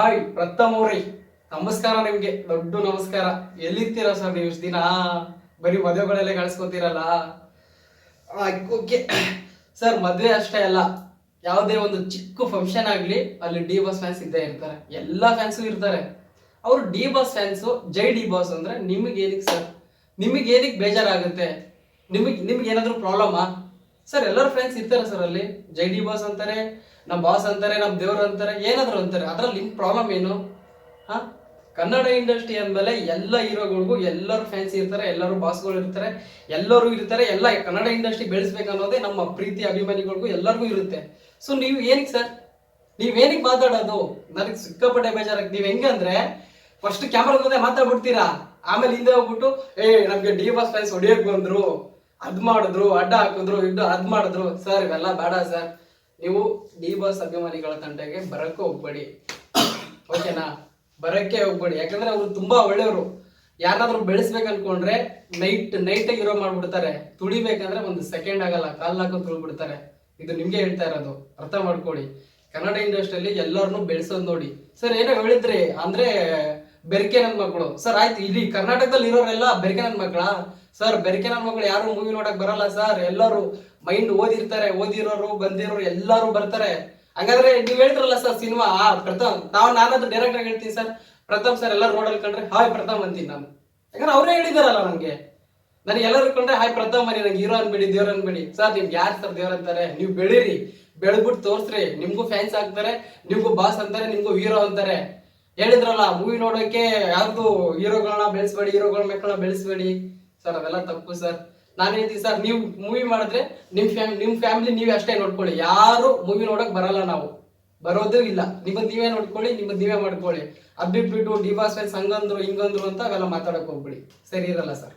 Hi, ಪ್ರಥಮ್ ಅವ್ರಿ. ನಮಸ್ಕಾರ ನಿಮ್ಗೆ. ದೊಡ್ಡ ನಮಸ್ಕಾರ. ಎಲ್ಲಿರ್ತೀರ ಸರ್ ನೀವು ದಿನ? ಬರೀ ಮದುವೆಗಳಲ್ಲೇ ಕಳ್ಸ್ಕೊತೀರಲ್ಲ? ಸರ್, ಮದುವೆ ಅಷ್ಟೇ ಅಲ್ಲ. ಯಾವುದೇ ಒಂದು ಚಿಕ್ಕ ಫಂಕ್ಷನ್ ಆಗಲಿ ಅಲ್ಲಿ ಡಿ ಬಾಸ್ ಫ್ಯಾನ್ಸ್ ಇದ್ದೇ ಇರ್ತಾರೆ. ಎಲ್ಲ ಫ್ಯಾನ್ಸು ಇರ್ತಾರೆ. ಅವರು ಡಿ ಬಾಸ್ ಫ್ಯಾನ್ಸು ಜೈ ಡಿ ಬಾಸ್ ಅಂದ್ರೆ ನಿಮಗೆ ಏನಕ್ಕೆ ಸರ್? ನಿಮಗೆ ಏನಕ್ಕೆ ಬೇಜಾರಾಗುತ್ತೆ? ನಿಮಗೆ, ನಿಮ್ಗೆ ಏನಾದರೂ ಪ್ರಾಬ್ಲಮಾ ಸರ್, ಎಲ್ಲರ ಫ್ರೆಂಡ್ಸ್ ಇರ್ತಾರೆ ಸರ್ ಅಲ್ಲಿ. ಜೈ ಡಿ ಬಾಸ್ ಅಂತಾರೆ ನಮ್ಮ ಬಾಸ್ ಅಂತಾರೆ ನಮ್ಮ ದೇವರು ಅಂತಾರೆ, ಏನಾದ್ರು ಅಂತಾರೆ. ಅದ್ರಲ್ಲಿ ನಿಮ್ಮ ಪ್ರಾಬ್ಲಮ್ ಏನು? ಹಾ? ಕನ್ನಡ ಇಂಡಸ್ಟ್ರಿ ಅಂದಮೇಲೆ ಎಲ್ಲ ಹೀರೋಗಳಿಗೂ ಎಲ್ಲರೂ ಫ್ಯಾನ್ಸ್ ಇರ್ತಾರೆ, ಎಲ್ಲರೂ ಬಾಸ್ಗಳು ಇರ್ತಾರೆ, ಎಲ್ಲರೂ ಇರ್ತಾರೆ, ಎಲ್ಲ ಕನ್ನಡ ಇಂಡಸ್ಟ್ರಿ ಬೆಳೆಸ್ಬೇಕು ಅನ್ನೋದೇ ನಮ್ಮ ಪ್ರೀತಿ, ಅಭಿಮಾನಿಗಳಿಗೂ ಎಲ್ಲರಿಗೂ ಇರುತ್ತೆ. ಸೊ ನೀವು ಏನಕ್ಕೆ ಸರ್? ನೀವೇನಿಗೆ ಮಾತಾಡೋದು? ನನಗೆ ಸಿಕ್ಕಾಪಟ್ಟೆ ಬೇಜಾರಾಗಿ, ನೀವು ಹೆಂಗಂದ್ರೆ ಫಸ್ಟ್ ಕ್ಯಾಮ್ರಾ ಮುಂದೆ ಮಾತಾಡ್ಬಿಡ್ತೀರಾ? ಆಮೇಲೆ ಹಿಂದೆ ಹೋಗ್ಬಿಟ್ಟು, ಏ, ನಮಗೆ ಡಿ ಬಾಸ್ ಫ್ಯಾನ್ಸ್ ಹೊಡಿಯಕ್ ಬಂದ್ರು. ಅದ್ ಮಾಡಿದ್ರು, ಅಡ್ಡ ಹಾಕಿದ್ರು, ಇಡ್ಡು ಅದ್ ಮಾಡಿದ್ರು. ಸರ್ ಇವೆಲ್ಲ ಬೇಡ ಸರ್ ನೀವು ಡಿ ಬಾಸ್ ಅಭಿಮಾನಿಗಳ ತಂಡಕ್ಕೆ ಬರಕ್ಕೆ ಹೋಗ್ಬೇಡಿ ಓಕೆನಾ ಬರಕ್ಕೆ ಹೋಗ್ಬೇಡಿ ಯಾಕಂದ್ರೆ ಅವರು ತುಂಬಾ ಒಳ್ಳೆಯವರು. ಯಾರಾದ್ರೂ ಬೆಳೆಸ್ಬೇಕು ಅನ್ಕೊಂಡ್ರೆ ನೈಟ್ ನೈಟ್ ಇರೋ ಮಾಡ್ಬಿಡ್ತಾರೆ. ತುಳಿಬೇಕಂದ್ರೆ ಒಂದು ಸೆಕೆಂಡ್ ಆಗಲ್ಲ. ಕಾಲ್ ಹಾಕೊಂಡು ತುಳಿಬಿಡ್ತಾರೆ. ಇದು ನಿಮ್ಗೆ ಹೇಳ್ತಾ ಇರೋದು. ಅರ್ಥ ಮಾಡ್ಕೊಳ್ಳಿ. ಕನ್ನಡ ಇಂಡಸ್ಟ್ರಿಯಲ್ಲಿ ಎಲ್ಲರನ್ನೂ ಬೆಳೆಸೋದು ನೋಡಿ. ಸರ್ ಏನೋ ಹೇಳಿದ್ರಿ. ಅಂದ್ರೆ ಬೆರಕೆ ಮಕ್ಕಳು ಸರ್, ಆಯ್ತು, ಇಲ್ಲಿ ಕರ್ನಾಟಕದಲ್ಲಿ ಇರೋರೆಲ್ಲ ಬೆರಿಕೆ ಮಕ್ಕಳ ಸರ್ ಬೆರಿಕೆ ಮಕ್ಕಳು ಯಾರು ಮೂವಿ ನೋಡಕ್ ಬರಲ್ಲ ಸರ್. ಎಲ್ಲರೂ ಮೈಂಡ್ ಓದಿರ್ತಾರೆ, ಓದಿರೋರು, ಬಂದಿರೋರು ಎಲ್ಲರೂ ಬರ್ತಾರೆ. ಹಂಗಾದ್ರೆ ನೀವ್ ಹೇಳ್ತಿರಲ್ಲ ಸರ್ ಸಿನಿಮಾ. ಪ್ರಥಮ್ ನಾವು ನಾನಂತ ಡೈರೆಕ್ಟ್ ಆಗಿ ಹೇಳ್ತೀನಿ ಸರ್. ಪ್ರಥಮ್ ಸರ್, ಎಲ್ಲರೂ ರೋಡಲ್ಲಿ ಕಂಡ್ರೆ, ಹಾಯ್, ಪ್ರಥಮ್ ಅಂತೀನಿ ನಾನು. ಯಾಕಂದ್ರೆ ಅವರೇ ಹೇಳಿದಾರಲ್ಲ ನನಗೆ. ನನಗೆ ಎಲ್ಲರೂ ಕಂಡ್ರೆ, ಹಾಯ್, ಪ್ರಥಮ್ ಅನಿ ನಂಗೆ ಹೀರೋ ಅನ್ಬೇಡಿ, ದೇವ್ರ ಅನ್ಬೇಡಿ. ಸರ್, ನಿಮ್ಗೆ ಯಾರು ಸರ್ ದೇವ್ರ ಅಂತಾರೆ? ನೀವು ಬೆಳೀರಿ ಬೆಳ್ಬಿಟ್ಟು ತೋರ್ಸ್ರಿ. ನಿಮ್ಗೂ ಫ್ಯಾನ್ಸ್ ಆಗ್ತಾರೆ, ನಿಮ್ಗೂ ಬಾಸ್ ಅಂತಾರೆ, ನಿಮ್ಗೂ ಹೀರೋ ಅಂತಾರೆ. ಹೇಳಿದ್ರಲ್ಲ ಮೂವಿ ನೋಡೋಕೆ ಯಾರ್ದು ಹೀರೋಗಳನ್ನ ಬೆಳೆಸ್ಬೇಡಿ, ಹೀರೋಗಳ ಮಕ್ಕಳನ್ನ ಬೆಳೆಸ್ಬೇಡಿ. ಸರ್ ಅದೆಲ್ಲ ತಪ್ಪು ಸರ್. ನಾನು ಹೇಳ್ತೀನಿ ಸರ್, ನೀವು ಮೂವಿ ಮಾಡಿದ್ರೆ ನಿಮ್ ಫ್ಯಾಮ್, ನಿಮ್ ಫ್ಯಾಮಿಲಿ ನೀವೇ ಅಷ್ಟೇ ನೋಡ್ಕೊಳ್ಳಿ. ಯಾರು ಮೂವಿ ನೋಡಕ್ ಬರಲ್ಲ ನಾವು. ಬರೋದು ಇಲ್ಲ. ನಿಮ್ಮ ನೀವೇ ನೋಡ್ಕೊಳ್ಳಿ ನಿಮ್ಮ ನೀವೇ ಮಾಡ್ಕೊಳ್ಳಿ. ಅದ್ ಡಿಬಾಸ್ ಡಿವಾಸ್ ಸಂಗಂದ್ರು ಹಂಗಂದ್ರು ಹಿಂಗಂದ್ರು ಅಂತ ಅವೆಲ್ಲ ಮಾತಾಡಕ್ ಹೋಗ್ಬಿಡಿ. ಸರಿ ಇರಲ್ಲ ಸರ್.